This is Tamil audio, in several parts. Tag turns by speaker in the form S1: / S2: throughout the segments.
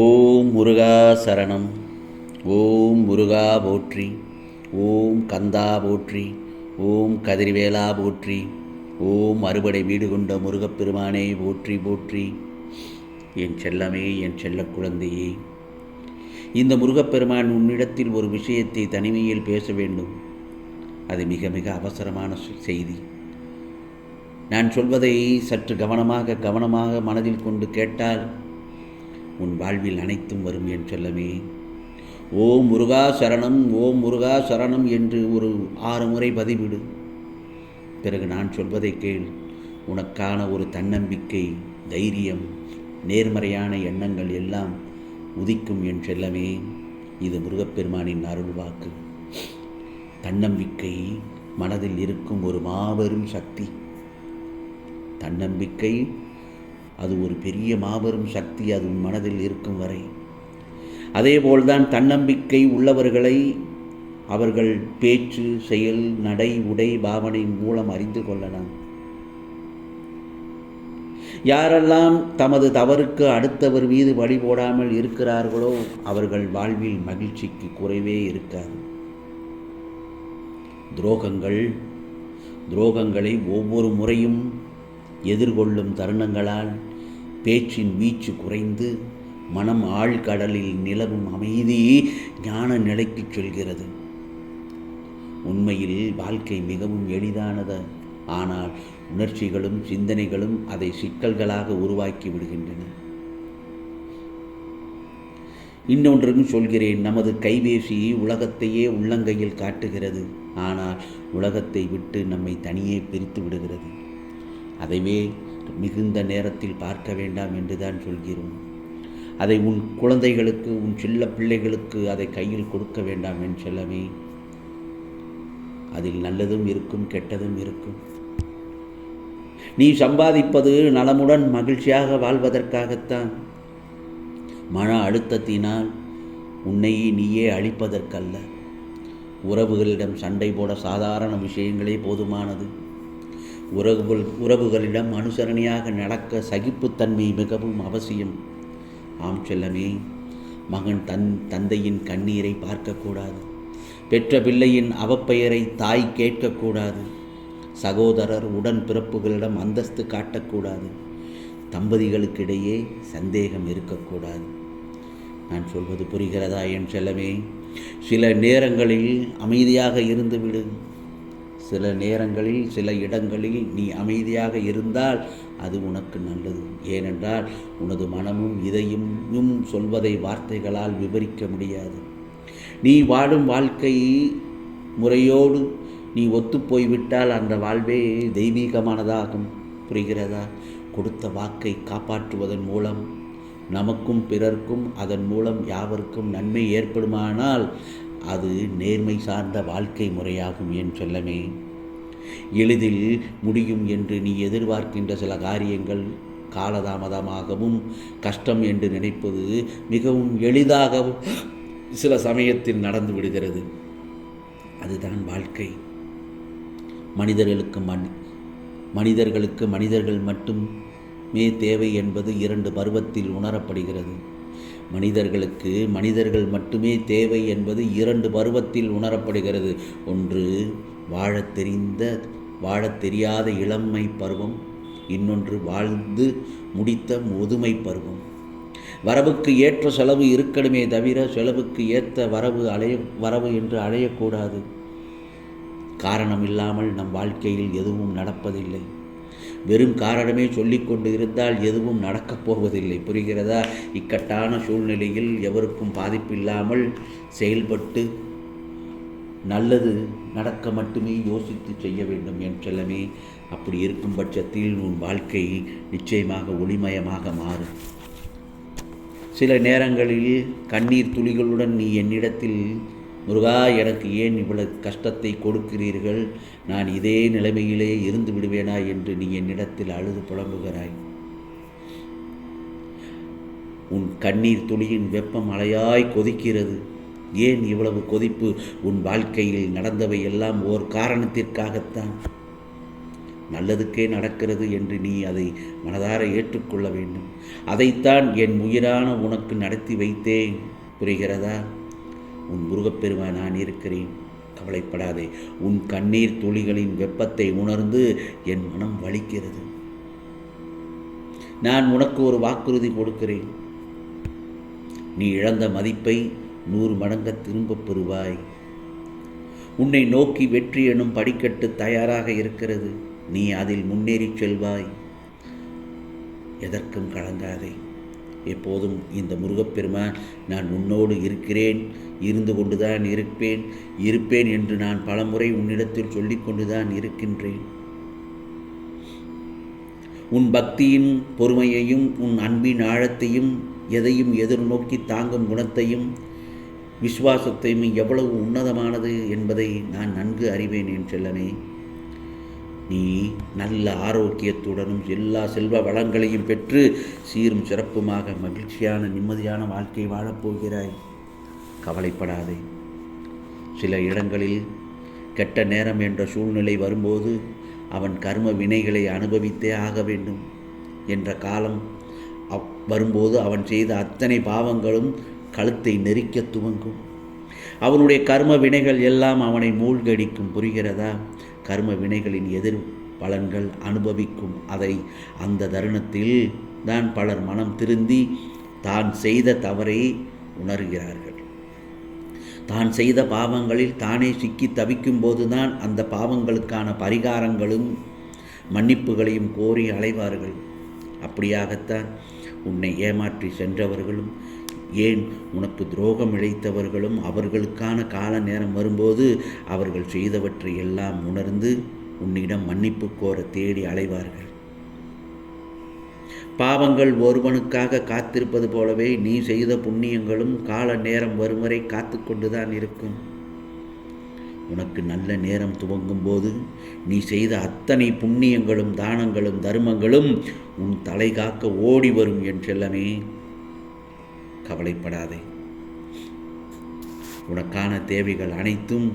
S1: ஓம் முருகா சரணம். ஓம் முருகா போற்றி. ஓம் கந்தா போற்றி. ஓம் கதிர்வேலா போற்றி. ஓம் அறுபடை வீடு கொண்ட முருகப்பெருமானே போற்றி போற்றி. என் செல்லமே என் செல்ல குழந்தையே இந்த முருகப்பெருமான் உன்னிடத்தில் ஒரு விஷயத்தை தனிமையில் பேச வேண்டும். அது மிக மிக அவசரமான செய்தி. நான் சொல்வதை சற்று கவனமாக கவனமாக மனதில் கொண்டு கேட்டால் உன் வாழ்வில் அனைத்தும் வரும் என் சொல்லமே. ஓம் முருகா சரணம் ஓம் முருகா சரணம் என்று ஒரு ஆறு முறை பதிவிடு. பிறகு நான் சொல்வதை கேள். உனக்கான ஒரு தன்னம்பிக்கை தைரியம் நேர்மறையான எண்ணங்கள் எல்லாம் உதிக்கும் என் செல்லமே. இது முருகப்பெருமானின் அருள் வாக்கு. தன்னம்பிக்கை மனதில் இருக்கும் ஒரு மாபெரும் சக்தி. தன்னம்பிக்கை அது ஒரு பெரிய மாபெரும் சக்தி அது உன் மனதில் இருக்கும் வரை. அதேபோல்தான் தன்னம்பிக்கை உள்ளவர்களை அவர்கள் பேச்சு செயல் நடை உடை பாவனை மூலம் அறிந்து கொள்ளலாம். யாரெல்லாம் தமது தவறுக்கு அடுத்தவர் மீது வழி போடாமல் இருக்கிறார்களோ அவர்கள் வாழ்வில் மகிழ்ச்சிக்கு குறைவே இருக்காது. துரோகங்கள் துரோகங்களை ஒவ்வொரு முறையும் எதிர்கொள்ளும் தருணங்களால் பேச்சின் வீச்சு குறைந்து மனம் ஆழ்கடலில் நிலவும் அமைதி ஞான நிலைக்குச் செல்கிறது. உண்மையில் வாழ்க்கை மிகவும் எளிதானது. ஆனால் உணர்ச்சிகளும் சிந்தனைகளும் அதை சிக்கல்களாக உருவாக்கி விடுகின்றன. இன்னொன்றும் சொல்கிறேன். நமது கைபேசி உலகத்தையே உள்ளங்கையில் காட்டுகிறது. ஆனால் உலகத்தை விட்டு நம்மை தனியே பிரித்து விடுகிறது. அதைவே மிகுந்த நேரத்தில் பார்க்க வேண்டாம் என்று தான் சொல்கிறோம். அதை உன் குழந்தைகளுக்கு உன் சில்ல பிள்ளைகளுக்கு அதை கையில் கொடுக்க வேண்டாம் என் செல்லமே. அதில் நல்லதும் இருக்கும் கெட்டதும் இருக்கும். நீ சம்பாதிப்பது நலமுடன் மகிழ்ச்சியாக வாழ்வதற்காகத்தான். மன அழுத்தத்தினால் உன்னை நீயே அழிப்பதற்கல்ல. உறவுகளிடம் சண்டை போட சாதாரண விஷயங்களே போதுமானது. உறவுகள் உறவுகளிடம் அனுசரணையாக நடக்க சகிப்புத்தன்மை மிகவும் அவசியம். ஆம் செல்லமே மகன் தன் தந்தையின் கண்ணீரை பார்க்கக்கூடாது. பெற்ற பிள்ளையின் அவப்பெயரை தாய் கேட்கக்கூடாது. சகோதரர் உடன் பிறப்புகளிடம் அந்தஸ்து காட்டக்கூடாது. தம்பதிகளுக்கிடையே சந்தேகம் இருக்கக்கூடாது. நான் சொல்வது புரிகிறதா என் செல்லமே? சில நேரங்களில் அமைதியாக இருந்துவிடு. சில நேரங்களில் சில இடங்களில் நீ அமைதியாக இருந்தால் அது உனக்கு நல்லது. ஏனென்றால் உனது மனமும் இதயமும் சொல்வதை வார்த்தைகளால் விவரிக்க முடியாது. நீ வாடும் வாழ்க்கை முறையோடு நீ ஒத்துப்போய்விட்டால் அந்த வாழ்வே தெய்வீகமானதாகும். புரிகிறதா? கொடுத்த வாக்கை காப்பாற்றுவதன் மூலம் நமக்கும் பிறர்க்கும் அதன் மூலம் யாவருக்கும் நன்மை ஏற்படுமானால் அது நேர்மை சார்ந்த வாழ்க்கை முறையாகும் என் சொல்லமே? எளிதில் முடியும் என்று நீ எதிர்பார்க்கின்ற சில காரியங்கள் காலதாமதமாகவும் கஷ்டம் என்று நினைப்பது மிகவும் எளிதாகவும் சில சமயத்தில் நடந்து விடுகிறது. அதுதான் வாழ்க்கை. மனிதர்களுக்கு மனி மனிதர்களுக்கு மனிதர்கள் மட்டுமே தேவை என்பது இரண்டு பருவத்தில் உணரப்படுகிறது. மனிதர்களுக்கு மனிதர்கள் மட்டுமே தேவை என்பது இரண்டு பருவத்தில் உணரப்படுகிறது. ஒன்று வாழத் தெரிந்த வாழத் தெரியாத இளமை பருவம். இன்னொன்று வாழ்ந்து முடித்த முதுமை பருவம். வரவுக்கு ஏற்ற செலவு இருக்கணுமே தவிர செலவுக்கு ஏற்ற வரவு அலைய வரவு என்று அலையக்கூடாது. காரணம் இல்லாமல் நம் வாழ்க்கையில் எதுவும் நடப்பதில்லை. வெறும் காரணமே சொல்லிக்கொண்டு இருந்தால் எதுவும் நடக்கப் போவதில்லை. புரிகிறதா? இக்கட்டான சூழ்நிலையில் எவருக்கும் பாதிப்பில்லாமல் செயல்பட்டு நல்லது நடக்க மட்டுமே யோசித்து செய்ய வேண்டும் என் செல்லமே. அப்படி இருக்கும் பட்சத்தில் உன் வாழ்க்கை நிச்சயமாக ஒளிமயமாக மாறும். சில நேரங்களில் கண்ணீர் துளிகளுடன் நீ என்னிடத்தில் முருகா எனக்கு ஏன் இவ்வளவு கஷ்டத்தை கொடுக்கிறீர்கள்? நான் இதே நிலைமையிலே இருந்து விடுவேனா என்று நீ என்னிடத்தில் அழுது புலம்புகிறாய். உன் கண்ணீர் துளியின் வெப்பம் அலையாய் கொதிக்கிறது. ஏன் இவ்வளவு கொதிப்பு? உன் வாழ்க்கையில் நடந்தவை எல்லாம் ஓர் காரணத்திற்காகத்தான். நல்லதுக்கே நடக்கிறது என்று நீ அதை மனதார ஏற்றுக்கொள்ள வேண்டும். அதைத்தான் என் உயிரான உனக்கு நடத்தி வைத்தேன். புரிகிறதா? உன் முருகப்பெருமான் நான் இருக்கிறேன். கவலைப்படாதே. உன் கண்ணீர் துளிகளின் வெப்பத்தை உணர்ந்து என் மனம் வலிக்கிறது. நான் உனக்கு ஒரு வாக்குறுதி கொடுக்கிறேன். நீ இழந்த மதிப்பை நூறு மடங்க திரும்பப் பெறுவாய். உன்னை நோக்கி வெற்றி எனும் படிக்கட்டு தயாராக இருக்கிறது. நீ அதில் முன்னேறிச் செல்வாய். எதற்கும் கலங்காதே. எப்போதும் இந்த முருகப்பெருமான் நான் உன்னோடு இருக்கிறேன் இருந்து கொண்டுதான் இருப்பேன் இருப்பேன் என்று நான் பலமுறை உன்னிடத்தில் சொல்லிக் கொண்டுதான் இருக்கின்றேன். உன் பக்தியின் பொறுமையையும் உன் அன்பின் ஆழத்தையும் எதையும் எதிர்நோக்கி தாங்கும் குணத்தையும் விசுவாசத்தையும் எவ்வளவு உன்னதமானது என்பதை நான் நன்கு அறிவேன் என் செல்லனே நீ நல்ல ஆரோக்கியத்துடனும் எல்லா செல்வ வளங்களையும் பெற்று சீரும் சிறப்புமாக மகிழ்ச்சியான நிம்மதியான வாழ்க்கை வாழப்போகிறாய் கவலைப்படாதே. சில இடங்களில் கெட்ட நேரம் என்ற சூழ்நிலை வரும்போது அவன் கர்ம வினைகளை அனுபவித்தே ஆக வேண்டும் என்ற காலம் அவ் வரும்போது அவன் செய்த அத்தனை பாவங்களும் கழுத்தை நெரிக்க துவங்கும். அவனுடைய கர்ம வினைகள் எல்லாம் அவனை மூழ்கடிக்கும். புரிகிறதா? கர்ம வினைகளின் எதிர் பலன்கள் அனுபவிக்கும் அதை அந்த தருணத்தில் தான் பலர் மனம் திருந்தி தான் செய்த தவறை உணர்கிறார்கள். தான் செய்த பாவங்களில் தானே சிக்கி தவிக்கும் போதுதான் அந்த பாவங்களுக்கான பரிகாரங்களும் மன்னிப்புகளையும் கோரி அலைவார்கள். அப்படியாகத்தான் உன்னை ஏமாற்றி சென்றவர்களும் ஏன் உனக்கு துரோகம் இழைத்தவர்களும் அவர்களுக்கான கால நேரம் வரும்போது அவர்கள் செய்தவற்றை எல்லாம் உணர்ந்து உன்னிடம் மன்னிப்பு கோர தேடி அலைவார்கள். பாவங்கள் ஒருவனுக்காக காத்திருப்பது போலவே நீ செய்த புண்ணியங்களும் கால நேரம் வரும் வரை காத்து கொண்டுதான் இருக்கும். உனக்கு நல்ல நேரம் துவங்கும் போது நீ செய்த அத்தனை புண்ணியங்களும் தானங்களும் தர்மங்களும் உன் தலை காக்க ஓடி வரும் என் செல்லமே கவலைப்படாதே. உனக்கான தேவைகள் அனைத்தும்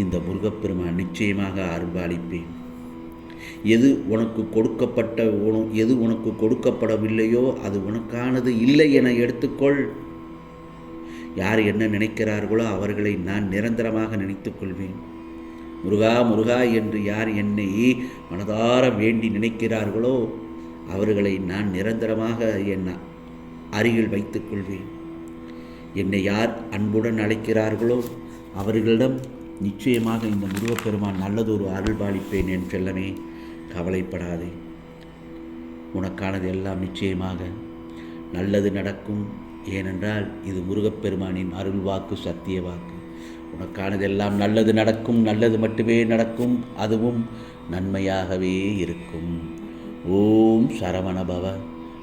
S1: இந்த முருகப்பெருமான் நிச்சயமாக அருள்பாலிப்பேன். எது உனக்கு கொடுக்கப்பட்ட எது உனக்கு கொடுக்கப்படவில்லையோ அது உனக்கானது இல்லை என எடுத்துக்கொள். யார் என்ன நினைக்கிறார்களோ அவர்களை நான் நிரந்தரமாக நினைத்துக் கொள்வேன் முருகா முருகா என்று யார் என்னை மனதார வேண்டி நினைக்கிறார்களோ அவர்களை நான் நிரந்தரமாக என்ன அருகில் வைத்துக் கொள்வேன் என்னை யார் அன்புடன் அழைக்கிறார்களோ அவர்களிடம் நிச்சயமாக இந்த முருகப்பெருமான் நல்லதொரு அருள்பாலிப்பேன் என் செல்லமே கவலைப்படாதே. உனக்கானது எல்லாம் நிச்சயமாக நல்லது நடக்கும். ஏனென்றால் இது முருகப்பெருமானின் அருள் வாக்கு சத்திய வாக்கு. உனக்கானதெல்லாம் நல்லது நடக்கும். நல்லது மட்டுமே நடக்கும். அதுவும் நன்மையாகவே இருக்கும். ஓம் சரவணபவ